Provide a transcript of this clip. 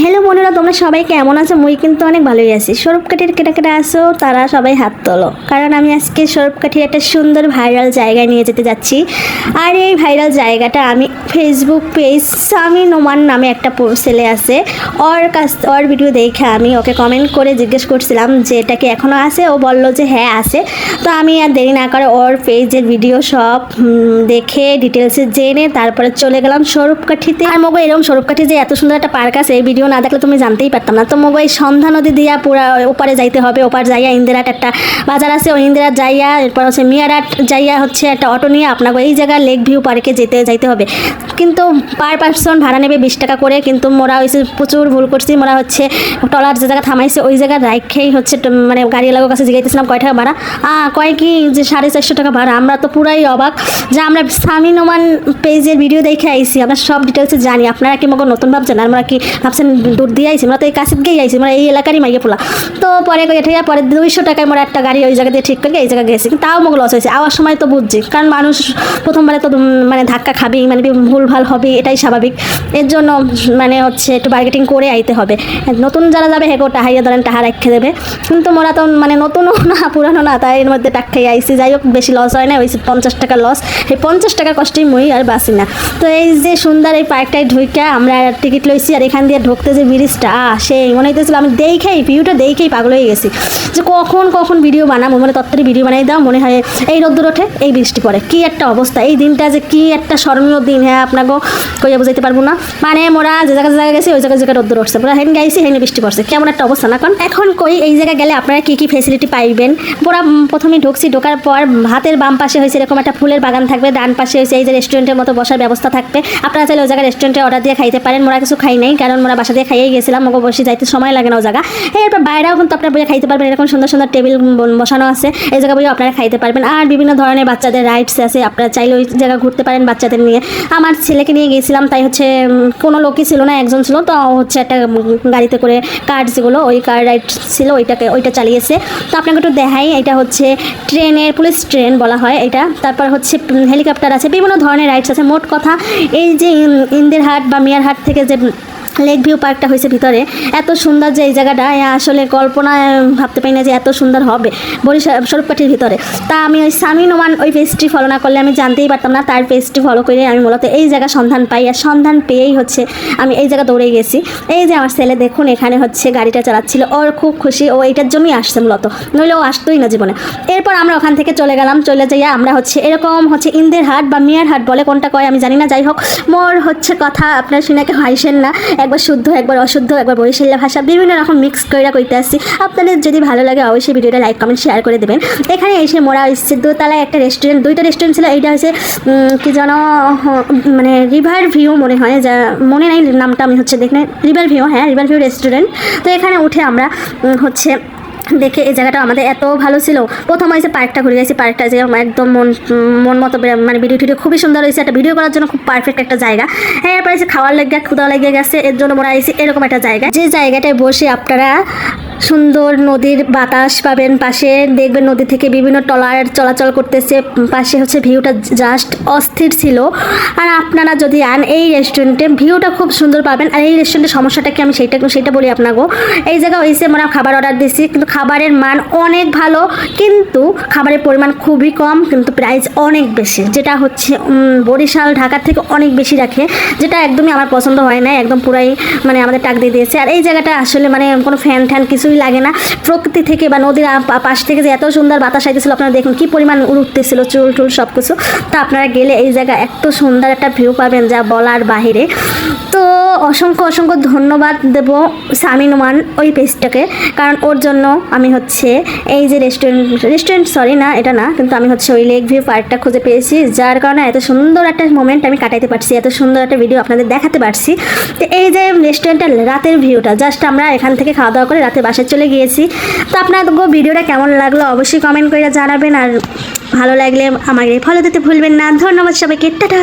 Hello বোনেরা তোমরা সবাই কেমন আছো? মুই কিন্তু অনেক ভালোই আছি। সরবকাঠির কেটে কেটে আসো, তারা সবাই হাত তোলো। কারণ আমি আজকে সরবকাঠির একটা সুন্দর ভাইরাল জায়গায় নিয়ে যেতে যাচ্ছি। আর এই ভাইরাল জায়গাটা আমি ফেসবুক পেজ সামি নোমান নামে একটা ছেলে আছে। ওর কাছ, ওর ভিডিও দেখে আমি ওকে কমেন্ট করে জিজ্ঞেস করছিলাম যে, এটা কি এখনও আছে? ও বলল যে হ্যাঁ আছে। তো আমি আর দেরি না করে ওর পেজের ভিডিও সব দেখে ডিটেলসে জেনে তারপরে চলে গেলাম স্বরূপকাঠিতে আর মগো এরকম স্বরূপকাঠি যে এত সুন্দর একটা পার্ক আছে, এই ভিডিও না দেখলে তুমি জানতেই পারতাম না। তো এই সন্ধ্যা নদী দিয়া পুরা ওপারে যাইতে হবে, ওপার যাইয়া ইন্দিরাট একটা বাজার আছে, ওই ইন্দিরাট যাইয়া, এরপর হচ্ছে মিয়ারাট যাইয়া হচ্ছে একটা অটো নিয়ে আপনাকে এই জায়গায় লেক ভিউ পার্কে যেতে, যাইতে হবে। কিন্তু পার পার্সন ভাড়া নেবে বিশ টাকা করে, কিন্তু মোরা হয়েছে প্রচুর ভুল করছি, মোরা হচ্ছে টলার যে জায়গা থামাইছে, ওই জায়গায় রাখেই হচ্ছে মানে গাড়িওয়ালার কাছে জিজ্ঞাসছিলাম কয় টাকা ভাড়া? কয় কি যে সাড়ে চারশো টাকা ভাড়া, আমরা তো পুরাই অবাক। যে আমরা স্বামী নোমান পেজের ভিডিও দেখে আইছি, আমরা সব ডিটেলসে জানি, আপনারা কি মগো নতুন ভাবছেন? আমরা কি ভাবছেন দূর দিয়ে আইছি, আমরা তো এই কাছে গিয়ে আইছি আমরা এই এলাকারই মাইয়ে পোলা। তো পরে ঠিক পরে দুইশো টাকায় মোরা একটা গাড়ি ওই জায়গা দিয়ে ঠিক করে এই জায়গায় গেছি। তাও মগ লস হয়েছে। আওয়ার সময় তো বুঝছি, কারণ মানুষ প্রথমবারে তো মানে ধাক্কা খাবি মানে ভুল ভালো হবে, এটাই স্বাভাবিক। এর জন্য মানে হচ্ছে একটু মার্কেটিং করে আইতে হবে। নতুন যারা যাবে হেগো টাহাইয়া ধরেন, টাহা রেখে দেবে। কিন্তু মোরা তো মানে নতুনও না, পুরানো না, তাই এর মধ্যে টাক খেয়ে আইসি যাই হোক, বেশি লস হয় না, ওই পঞ্চাশ টাকা লস এই পঞ্চাশ টাকার কষ্টেই মই আর বাসি না। তো এই যে সুন্দর এই পার্কটায় ঢুইকা আমরা টিকিট লইছি আর এখান দিয়ে ঢুকতে যে ব্রিজটা আহ, সেই মনে হইতেছিল আমি দেখেই ভিউটা দেখেই পাগল হয়ে গেছি। যে কখন কখন ভিডিও বানাবো মানে তত্ত্বরি ভিডিও বানাই দাও, মনে হয় এই রোদ্দুর ওঠে, এই বৃষ্টি পড়ে। কি একটা অবস্থা, এই দিনটা যে কি একটা স্মরণীয় দিন হ্যাঁ আপনাকে কইয়া বুঝাইতে পারব না। মানে মোরা যে জায়গা জায়গায় গেছি, ওই জায়গায় জায়গায় রোদ্দুর উঠছে। পুরো হেন গাইছি, হেন বৃষ্টি পড়ছে। কেমন একটা অবস্থা না কারণ এখন কই, এই জায়গায় গেলে আপনারা কী কী ফেসিলিটি পাইবেন? পুরা প্রথমে ঢুকছি, ঢোকার পর হাতের বাম পাশে হয়েছে এরকম একটা ফুলের বাগান থাকবে, ডান পাশে হয়েছে এই যে রেস্টুরেন্টের মতো বসার ব্যবস্থা থাকবে। আপনারা চাইলে ওই জায়গায় রেস্টুরেন্টে অর্ডার দিয়ে খাইতে পারেন। মোরা কিছু খাই নাই, কারণ মোরা বাসা দিয়ে খাইয়েই গেছিলাম ওকে বসে যাইতে সময় লাগে না ও জায়গা। এরপর বাইরেও কিন্তু আপনারা বসে খাইতে পারবেন এরকম সুন্দর সুন্দর টেবিল বসানো আছে। এই জায়গা বসে আপনারা খাইতে পারবেন। আর বিভিন্ন ধরনের বাচ্চাদের রাইডস আছে। আপনারা চাইলে ওই জায়গা ঘুরতে পারেন বাচ্চাদের নিয়ে। আমার ছেলেকে নিয়ে গিয়েছিলাম, তাই হচ্ছে কোনো লোকই ছিল না, একজন ছিল। তো হচ্ছে একটা গাড়িতে করে কার যেগুলো ওই কার রাইড ছিল, ওইটাকে, ওইটা চালিয়েছে। তো আপনাকে একটু দেখাই, এটা হচ্ছে ট্রেনের পুলিশ ট্রেন বলা হয় এটা। তারপর হচ্ছে হেলিকপ্টার আছে। বিভিন্ন ধরনের রাইডস আছে। মোট কথা, এই যে ইন- ইন্দিরহাট বা মিয়ারহাট থেকে যে লেক ভিউ পার্কটা হয়েছে ভিতরে। এত সুন্দর যে এই জায়গাটা আসলে কল্পনা ভাবতে পারি না যে এত সুন্দর হবে বরিশাল স্বরূপকাঠির ভিতরে। তা আমি ওই সামি নোমান ওই পেজটি ফলো না করলে আমি জানতেই পারতাম না, তার পেজটি ফলো করে আমি মূলত এই জায়গা সন্ধান পাই। আর সন্ধান পেয়েই হচ্ছে আমি এই জায়গা দৌড়ে গেছি। এই যে আমার ছেলে দেখুন, এখানে হচ্ছে গাড়িটা চালাচ্ছিল। ওর খুব খুশি, ও এইটার জন্যই আসছে মূলত। নইলে ও আসতোই না জীবনে। এরপর আমরা ওখান থেকে চলে গেলাম, চলে যাইয়া আমরা হচ্ছে এরকম হচ্ছে ইন্দের হাট বা মিয়ার হাট বলে কোনটা কয় আমি জানি না। যাই হোক, মোর হচ্ছে কথা আপনার শুনাকে হাইসেন না। একবার শুদ্ধ, একবার অশুদ্ধ, একবার বরিশাল্লা ভাষা বিভিন্ন রকম মিক্স করে কইতে আসছি। আপনাদের যদি ভালো লাগে অবশ্যই ভিডিওটা লাইক কমেন্ট শেয়ার করে দেবেন। এখানে এসে মোরা হচ্ছে দোতলায় একটা রেস্টুরেন্ট দুইটা রেস্টুরেন্ট ছিল, এইটা হচ্ছে কি যেন মানে রিভার ভিউ মনে হয়, যা মনে নাই নামটা আমি হচ্ছে দেখলে রিভার ভিউ হ্যাঁ রিভার ভিউ রেস্টুরেন্ট তো এখানে উঠে আমরা হচ্ছে দেখে এই জায়গাটা আমাদের এত ভালো ছিল। প্রথম হয়েছে পার্কটা, ঘুরে গেছি পার্কটা যে একদম মন মন মতো মানে ভিডিও টিডিও খুবই সুন্দর হয়েছে। একটা ভিডিও করার জন্য খুব পারফেক্ট একটা জায়গা। হ্যাঁ এরপরে খাওয়ার লেগে, ক্ষুদা লেগে গেছে, এর জন্য মনে হয়েছে এরকম একটা জায়গা। যে জায়গাটায় বসে আপনারা সুন্দর নদীর বাতাস পাবেন পাশে। দেখবেন নদী থেকে বিভিন্ন টলার চলাচল করতেছে। পাশে হচ্ছে ভিউটা জাস্ট অস্থির ছিল। আর আপনারা যদি আন এই রেস্টুরেন্টে ভিউটা খুব সুন্দর পাবেন। আর এই রেস্টুরেন্টের সমস্যাটা কি আমি সেইটা সেটা বলি আপনাকে এই জায়গা হয়েছে আমরা খাবার অর্ডার দিছি, কিন্তু খাবারের মান অনেক ভালো, কিন্তু খাবারের পরিমাণ খুবই কম, কিন্তু প্রাইস অনেক বেশি। যেটা হচ্ছে বরিশাল ঢাকার থেকে অনেক বেশি রাখে, যেটা একদমই আমার পছন্দ হয় না একদম পুরাই মানে আমাদের টাক দিয়ে দিয়েছে। আর এই জায়গাটা আসলে মানে কোনো ফ্যান ট্যান কিছুই লাগে না। প্রকৃতি থেকে বা নদীর পাশ থেকে যে এত সুন্দর বাতাস আইতেছিল, আপনারা দেখুন কি পরিমাণ উঠতেছিল চুল টুল সব কিছু তা আপনারা গেলে এই জায়গা এত সুন্দর একটা ভিউ পাবেন যা বলার বাহিরে। তো অসংখ্য অসংখ্য ধন্যবাদ দেব সামিনুমান ওই পেজটাকে কারণ ওর জন্য আমি হচ্ছে এই যে রেস্টুরেন্ট রেস্টুরেন্ট সরি না, এটা না, কিন্তু আমি হচ্ছে ওই লেক ভিউ পার্কটা খুঁজে পেয়েছি, যার কারণে এত সুন্দর একটা মোমেন্ট আমি কাটাইতে পারছি, এত সুন্দর একটা ভিডিও আপনাদের দেখাতে পারছি। তো এই যে রেস্টুরেন্টের রাতের ভিউটা জাস্ট আমরা এখান থেকে খাওয়া দাওয়া করে রাতে বাসায় চলে গিয়েছি। তো আপনার ভিডিওটা কেমন লাগল অবশ্যই কমেন্ট করে জানাবেন আর ভালো লাগলে আমাকে ফলো দিতে ভুলবেন না। ধন্যবাদ সবাইকে। টাটা।